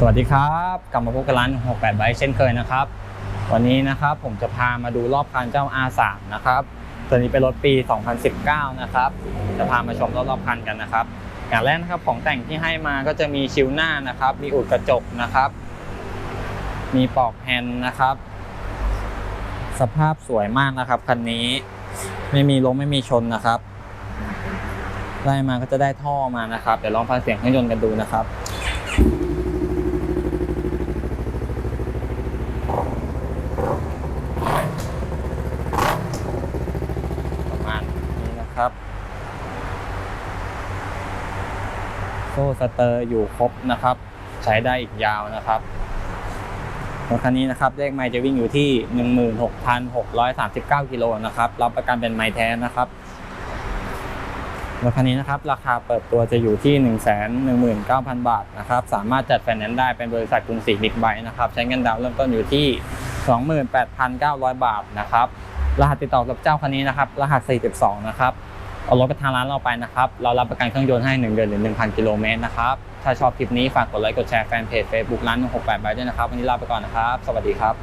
สวัสดีครับ กลับมาพบกับร้าน 68ไบค์เช่นเคยนะครับ วันนี้นะครับผมจะพามาดูรอบคันเจ้า R3 นะครับตัวนี้เป็นรถปี 2019 นะครับ จะพามาชมรอบๆคันกันนะครับ อย่างแรกนะครับของแต่งที่ให้มาก็จะมีชิวหน้านะครับ มีอุดกระจกนะครับ มีปอกแฮนด์นะครับ สภาพสวยมากนะครับคันนี้ไม่มีล้มไม่มีชนนะครับไล่มาก็จะได้ท่อมานะครับ เดี๋ยวลองฟังเสียงเครื่องยนต์กันดูนะครับ ประมาณ นะครับ โซ่สเตอร์อยู่ครบนะครับ ใช้ได้อีกยาวนะครับรถคันนี้นะครับเลขไมล์จะวิ่งอยู่ที่ 16,639กิโลนะครับรับประกันเป็นไมล์แท้นะครับรถคันนี้นะครับราคาเปิดตัวจะอยู่ที่ 119,000 บาทนะครับสามารถจัดไฟนแนนซ์ได้เป็นบริษัทกรุงศรีบิ๊กไบค์นะครับใช้เงินดาวน์เริ่มต้นอยู่ที่ 28,900 บาทนะครับ รหัสติดต่อกับเจ้าคันนี้นะครับรหัส 42 นะครับเอารถไปทางร้านเราไปนะครับเรารับประกันเครื่องยนต์ให้ 1 เดือนหรือ 1,000 กิโลเมตรนะครับถ้าชอบคลิปนี้ฝากกดไลค์กดแชร์แฟนเพจ Facebook ร้าน168ไปด้วยนะครับวันนี้ลาไปก่อนนะครับ สวัสดีครับ